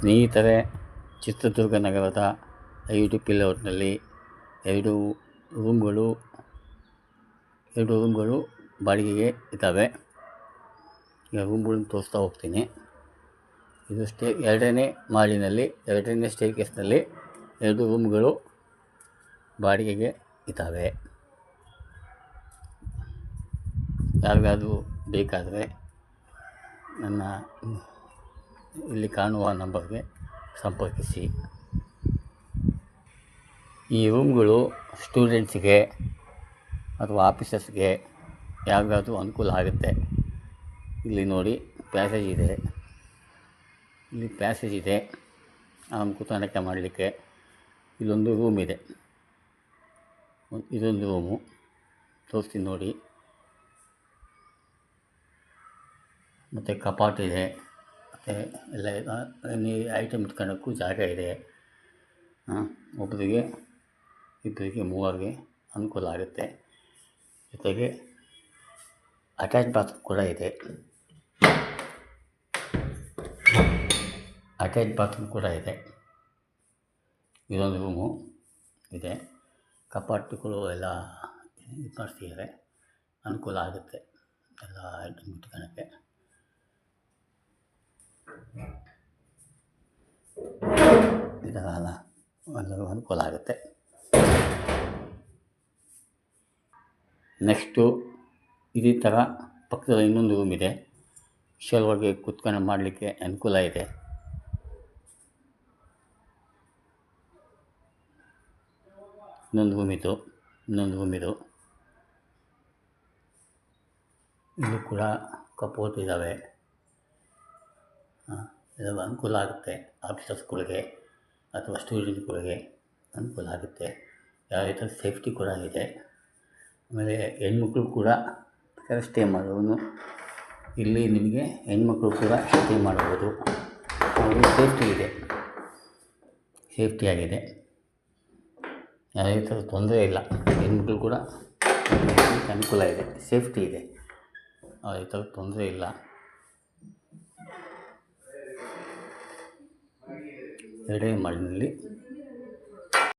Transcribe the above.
ಸ್ನೇಹಿತರೆ, ಚಿತ್ರದುರ್ಗ ನಗರದ ಐದು ಪಿಲ್ಲರ್ನಲ್ಲಿ ಎರಡು ರೂಮ್ಗಳು ಎರಡು ರೂಮ್ಗಳು ಬಾಡಿಗೆಗೆ ಇದ್ದಾವೆ. ಈಗ ರೂಮ್ಗಳನ್ನು ತೋರಿಸ್ತಾ ಹೋಗ್ತೀನಿ. ಇದು ಸ್ಟೇ, ಎರಡನೇ ಮಾಳಿನಲ್ಲಿ, ಎರಡನೇ ಸ್ಟೇ ಕೇಸ್ನಲ್ಲಿ ಎರಡು ರೂಮ್ಗಳು ಬಾಡಿಗೆಗೆ ಇದ್ದಾವೆ. ಯಾರಿಗಾದರೂ ಬೇಕಾದರೆ ನನ್ನ ಇಲ್ಲಿ ಕಾಣುವ ನಂಬರ್ಗೆ ಸಂಪರ್ಕಿಸಿ. ಈ ರೂಮ್ಗಳು ಸ್ಟೂಡೆಂಟ್ಸ್ಗೆ ಅಥವಾ ಆಫೀಸರ್ಸ್ಗೆ ಯಾರಿಗಾದ್ರೂ ಅನುಕೂಲ ಆಗುತ್ತೆ. ಇಲ್ಲಿ ನೋಡಿ ಪ್ಯಾಸೇಜ್ ಇದೆ. ಇಲ್ಲಿ ಪ್ಯಾಸೇಜ್ ಇದೆ. ಆರಾಮ್ ಕೂತ್ಕೊಳ್ಳೋಕ್ಕೆ ಮಾಡಲಿಕ್ಕೆ ಇಲ್ಲೊಂದು ರೂಮ್ ಇದೆ. ಇದೊಂದು ರೂಮು ತೋರಿಸ್ತೀನಿ ನೋಡಿ. ಮತ್ತು ಕಪಾಟ್ ಇದೆ. ಎಲ್ಲ ನೀ ಐಟಮ್ ಇಟ್ಕೊಳ್ಳೋಕ್ಕೂ ಜಾಗ ಇದೆ. ಒಬ್ಬರಿಗೆ, ಇಬ್ಬರಿಗೆ, ಮೂವರಿಗೆ ಅನುಕೂಲ ಆಗುತ್ತೆ. ಜೊತೆಗೆ ಅಟ್ಯಾಚ್ ಬಾತ್ರೂಮ್ ಕೂಡ ಇದೆ. ಅಟ್ಯಾಚ್ ಬಾತ್ರೂಮ್ ಕೂಡ ಇದೆ. ಇದೊಂದು ರೂಮು ಇದೆ. ಕಪಾಟುಗಳು ಎಲ್ಲ ಇದು ಮಾಡ್ತಿದ್ದಾರೆ ಅನುಕೂಲ ಆಗುತ್ತೆ ಎಲ್ಲ ಐಟಮ್ ಇಟ್ಕೊಳ್ಳೋಕ್ಕೆ ಇದೆಲ್ಲ ಎಲ್ಲರಿಗೂ ಅನುಕೂಲ ಆಗುತ್ತೆ. ನೆಕ್ಸ್ಟು ಇದೇ ಥರ ಪಕ್ಕದಲ್ಲಿ ಇನ್ನೊಂದು ರೂಮ್ ಇದೆ. ವಿಶಾಲವಾಗಿ ಕುತ್ಕೊಂಡು ಮಾಡಲಿಕ್ಕೆ ಅನುಕೂಲ ಇದೆ. ಇನ್ನೊಂದು ರೂಮ್ ಇದು, ಇನ್ನೊಂದು ರೂಮ್ ಇದು. ಇಲ್ಲೂ ಕೂಡ ಕಪೋಟ್ ಇದ್ದಾವೆ ಅನುಕೂಲ ಆಗುತ್ತೆ ಆಫೀಸರ್ಸ್ಗಳಿಗೆ ಅಥವಾ ಸ್ಟೂಡೆಂಟ್ಗಳಿಗೆ ಅನುಕೂಲ ಆಗುತ್ತೆ. ಯಾವ ಥರ ಸೇಫ್ಟಿ ಕೂಡ ಇದೆ ಆಮೇಲೆ ಹೆಣ್ಮಕ್ಳು ಕೂಡ ಸ್ಟೇ ಮಾಡೋನು ಇಲ್ಲಿ ನಿಮಗೆ ಹೆಣ್ಮಕ್ಳು ಕೂಡ ಸ್ಟೇ ಮಾಡ್ಬೋದು ಅವರು ಸೇಫ್ಟಿ ಇದೆ. ಸೇಫ್ಟಿಯಾಗಿದೆ ಯಾವುದೇ ಥರ ತೊಂದರೆ ಇಲ್ಲ. ಹೆಣ್ಮಕ್ಳು ಕೂಡ ಅನುಕೂಲ ಇದೆ. ಸೇಫ್ಟಿ ಇದೆ. ಯಾವುದೇ ಥರ ತೊಂದರೆ ಇಲ್ಲ. ಎರಡೇ ಮಾಡಿನಲ್ಲಿ